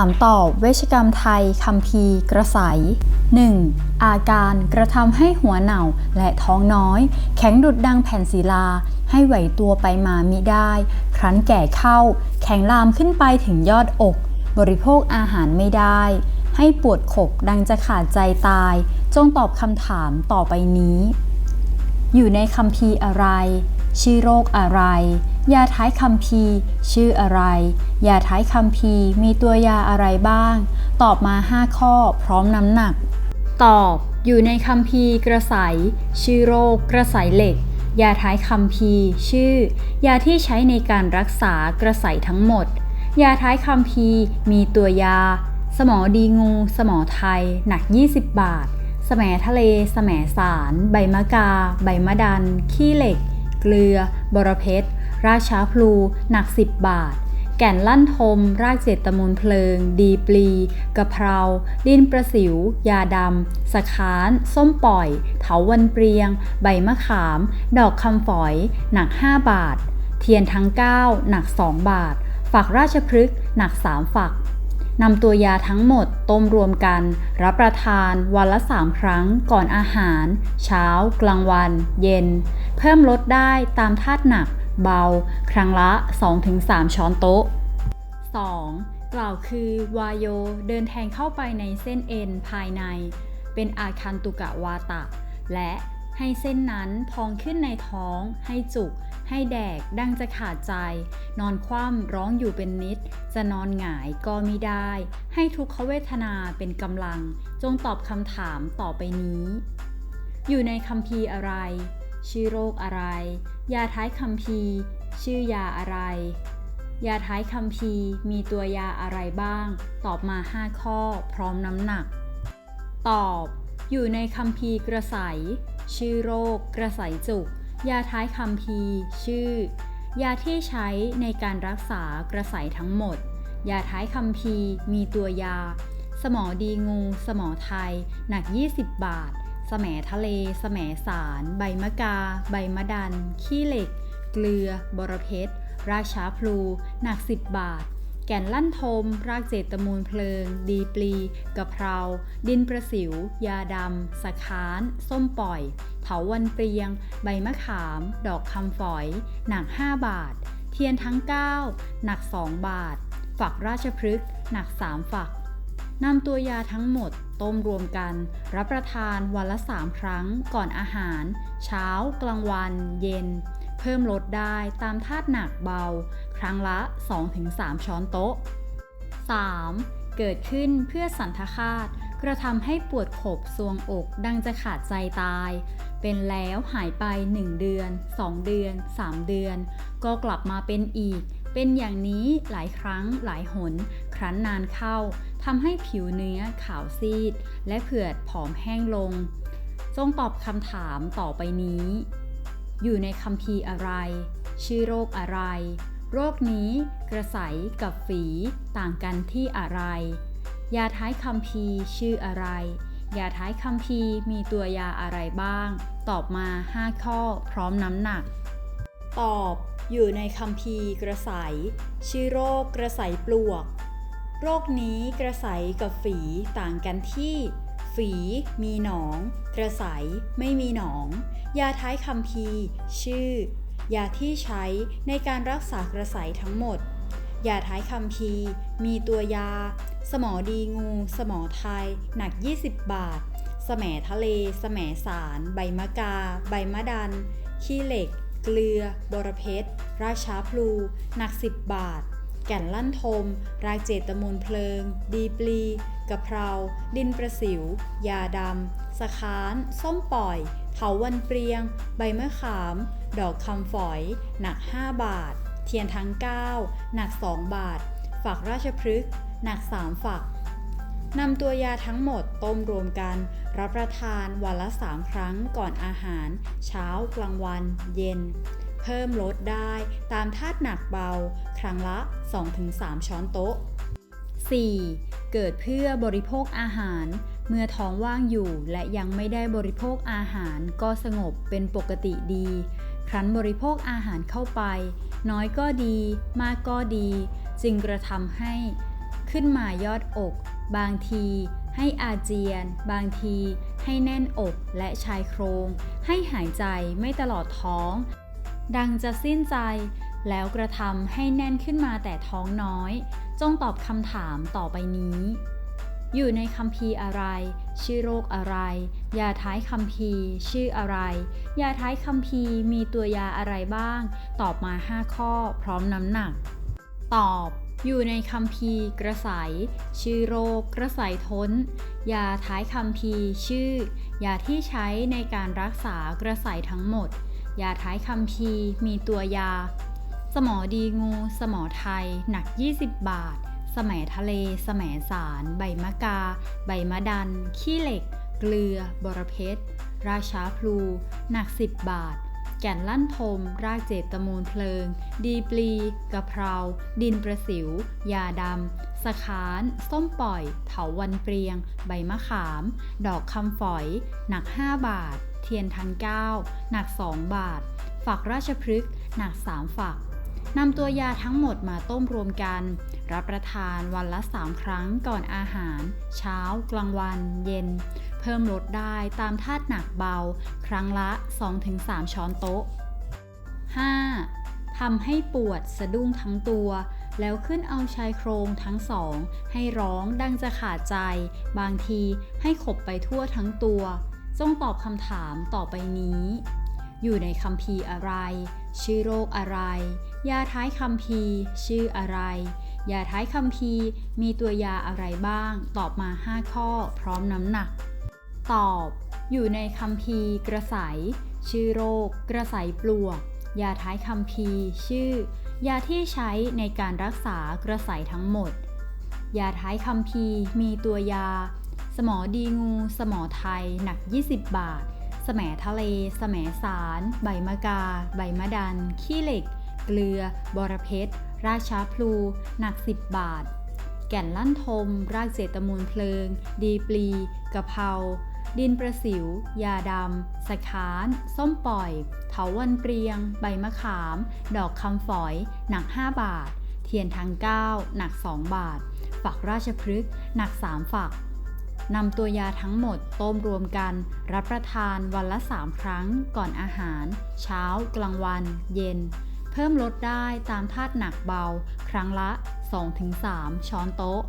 ามตอบเวชกรรมไทยคัมภีร์กระใส 1. อาการกระทำให้หัวเหน่าและท้องน้อย แข็งดุดดังแผ่นศิลา ให้ไหวตัวไปมามิได้ ครั้นแก่เข้า แข็งลามขึ้นไปถึงยอดอก บริโภคอาหารไม่ได้ ให้ปวดขกดังจะขาดใจตาย จงตอบคำถามต่อไปนี้ อยู่ในคัมภีอะไร ชื่อโรคอะไร ยาท้ายคัมภีร์ชื่ออะไร ยาท้ายคัมภีร์มีตัวยาอะไรบ้าง ตอบมา 5 ข้อพร้อมน้ำหนัก ตอบอยู่ในคัมภีร์กระใสชื่อโรคกระใสเหล็ก ยาท้ายคัมภีร์ชื่อ ยาที่ใช้ในการรักษากระใสทั้งหมด ยาท้ายคัมภีร์มีตัวยา สมอดีงู สมอไทย หนัก 20 บาทสแหมทะเลสแหมสาร ใบมะกา ใบมะดัน ขี้เหล็ก เกลือบรเพชร ราชาพลูหนัก 10 บาท แก่นลั่นทม รากเจตมูลเพลิง ดีปลี กะเพรา ดินประสิว ยาดำ สะค้าน ส้มปล่อย เถาวันเปรียง ใบมะขาม ดอกคำฝอย หนัก 5 บาท เทียนทั้ง 9 หนัก 2 บาท ฝักราชพฤกษ์หนัก 3 ฝักนำตัวยาทั้งหมดต้มรวมกัน รับประทานวันละ 3 ครั้งก่อนอาหาร เช้า กลางวัน เย็น เพิ่มลดได้ตามธาตุหนัก เบา ครั้งละ 2-3 ช้อนโต๊ะ 2. กล่าวคือวายโยเดินแทงเข้าไปในเส้นเอ็นภายใน เป็นอาคันตุกะวาตะ และให้เส้นนั้นพองขึ้นในท้อง ให้จุก ให้แดก ดังจะขาดใจ นอนคว่ำร้องอยู่เป็นนิด จะนอนหงายก็มิได้ ให้ทุกขเวทนาเป็นกำลัง จงตอบคำถามต่อไปนี้ อยู่ในคัมภีอะไร ชื่อโรคอะไร ยาท้ายคัมภีร์ชื่อยาอะไร ยาท้ายคัมภีร์มีตัวยาอะไรบ้าง ตอบมา 5 ข้อ พร้อมน้ำหนัก ตอบ อยู่ในคัมภีร์กระใสชื่อโรค กระใสจุก ยาท้ายคัมภีร์ชื่อ ยาที่ใช้ในการรักษากระใสทั้งหมด ยาท้ายคัมภีร์มีตัวยา สมอดีงู สมอไทย หนัก 20 บาท สแมทะเลสแหมสาร ใบมะกา ใบมะดัน ขี้เหล็ก เกลือ บรเพชร ราชาพลู หนัก 10 บาท แก่นลั่นทม รากเจตมูลเพลิง ดีปลี กะเพรา ดินประสิว ยาดำ สะค้าน ส้มปล่อย เถาวันเปรียง ใบมะขาม ดอกคำฝอย หนัก 5 บาท เทียนทั้ง 9 หนัก 2 บาท ฝักราชพฤกษ์ หนัก 3 ฝัก นำตัวยาทั้งหมดต้มรวมกัน รับประทานวันละ 3 ครั้งก่อนอาหาร เช้า กลางวัน เย็น เพิ่มลดได้ตามธาตุหนักเบา ครั้งละ 2-3 ช้อนโต๊ะ 3. เกิดขึ้นเพื่อสันทคาตกระทำให้ปวดขบซวงอกดังจะขาดใจตาย เป็นแล้วหายไป 1 เดือน 2 เดือน 3 เดือน ก็กลับมาเป็นอีก เป็นอย่างนี้หลายครั้งหลายหน ครั้นนานเข้าทำให้ผิวเนื้อขาวซีด และเผือดผอมแห้งลง จงตอบคำถามต่อไปนี้ อยู่ในคัมภีอะไร ชื่อโรคอะไร โรคนี้กระใสกับฝีต่างกันที่อะไร ยาท้ายคัมภีชื่ออะไร ยาท้ายคัมภีมีตัวยาอะไรบ้าง ตอบมา 5 ข้อพร้อมน้ำหนัก ตอบ อยู่ในคัมภีร์กระใสชื่อโรคกระใสปลวก โรคนี้กระใสกับฝีต่างกันที่ ฝีมีหนอง กระใสไม่มีหนอง ยาท้ายคัมภีร์ชื่อ ยาที่ใช้ในการรักษากระใสทั้งหมด ยาท้ายคัมภีร์มีตัวยา สมอดีงู สมอไทย หนัก 20 บาทสแหมทะเลสแหมสาร ใบมะกา ใบมะดัน ขี้เหล็ก เกลือ บรเพชร ราชาพลู หนัก 10 บาท แก่นลั่นทม รากเจตมูลเพลิง ดีปลีกะเพรา ดินประสิว ยาดำ สะค้าน ส้มปล่อยเถาวันเปรียง ใบมะขาม ดอกคำฝอย หนัก 5 บาท เทียนทั้ง 9 หนัก 2 บาท ฝักราชพฤกษ์ หนัก 3 ฝัก นำตัวยาทั้งหมดต้มรวมกัน รับประทานวันละ 3 ครั้งก่อนอาหาร เช้ากลางวัน เย็น เพิ่มลดได้ตามธาตุหนักเบา ครั้งละ 2-3 ช้อนโต๊ะ 4. เกิดเพื่อบริโภคอาหาร เมื่อท้องว่างอยู่และยังไม่ได้บริโภคอาหารก็สงบเป็นปกติดี ครั้นบริโภคอาหารเข้าไป น้อยก็ดี มากก็ดี จึงกระทำให้ ขึ้นมายอดอก บางทีให้อาเจียน บางทีให้แน่นอกและชายโครง ให้หายใจไม่ตลอดท้อง ดังจะสิ้นใจ แล้วกระทำให้แน่นขึ้นมาแต่ท้องน้อย จงตอบคำถามต่อไปนี้ อยู่ในคัมภีอะไร ชื่อโรคอะไร ยาท้ายคัมภีชื่ออะไร ยาท้ายคัมภีมีตัวยาอะไรบ้าง ตอบมา 5 ข้อพร้อมน้ำหนัก ตอบ อยู่ในคัมภีร์กระใสชื่อโรคกระใสท้น ยาท้ายคัมภีร์ชื่อ ยาที่ใช้ในการรักษากระใสทั้งหมด ยาท้ายคัมภีร์มีตัวยา สมอดีงู สมอไทย หนัก 20 บาท สมทะเล สมสาร ใบมะกา ใบมะดัน ขี้เหล็ก เกลือ บรเพชรราชาพลู หนัก 10 บาท แก่นลั่นทม รากเจตมูลเพลิง ดีปลีกะเพรา ดินประสิว ยาดำ สะค้าน ส้มปล่อย เถาวันเปรียง ใบมะขาม ดอกคำฝอย หนัก 5 บาท เทียนทันเก้าหนัก 2 บาท ฝักราชพฤกษ์หนัก 3 ฝักนำตัวยาทั้งหมดมาต้มรวมกัน รับประทานวันละ 3 ครั้งก่อนอาหาร เช้า กลางวัน เย็น เพิ่มลดได้ตามธาตุหนักเบา ครั้งละ 2-3 ช้อนโต๊ะ 5. ทำให้ปวดสะดุ้งทั้งตัว แล้วขึ้นเอาชายโครงทั้งสอง ให้ร้องดังจะขาดใจ บางทีให้ขบไปทั่วทั้งตัว จงตอบคำถามต่อไปนี้ อยู่ในคัมภีอะไร ชื่อโรคอะไร ยาท้ายคัมภีชื่ออะไรยาท้ายคัมภีมีตัวยาอะไรบ้าง ตอบมา 5 ข้อ พร้อมน้ำหนัก ตอบ อยู่ในคัมภีร์กระใสชื่อโรค กระใสปลวก ยาท้ายคัมภีร์ชื่อ ยาที่ใช้ในการรักษากระใสทั้งหมด ยาท้ายคัมภีร์มีตัวยา สมอดีงู สมอไทย หนัก 20 บาท สมทะเล สมสาร ใบมะกา ใบมะดัน ขี้เหล็ก เกลือ บอระเพชรราชาพลู หนัก 10บาทแก่นลั่นทม รากเจตมูลเพลิง ดีปลี กะเพรา ดินประสิว ยาดำ สะค้าน ส้มปล่อย เถาวันเปรียง ใบมะขาม ดอกคำฝอย หนัก 5 บาท เทียนทางก้าหนัก 2 บาท ฝักราชพฤกษ์หนัก 3 ฝักนำตัวยาทั้งหมดต้มรวมกัน รับประทานวันละ 3 ครั้งก่อนอาหาร เช้า กลางวัน เย็น เพิ่มลดได้ตามธาตุหนักเบา ครั้งละ 2-3 ช้อนโต๊ะ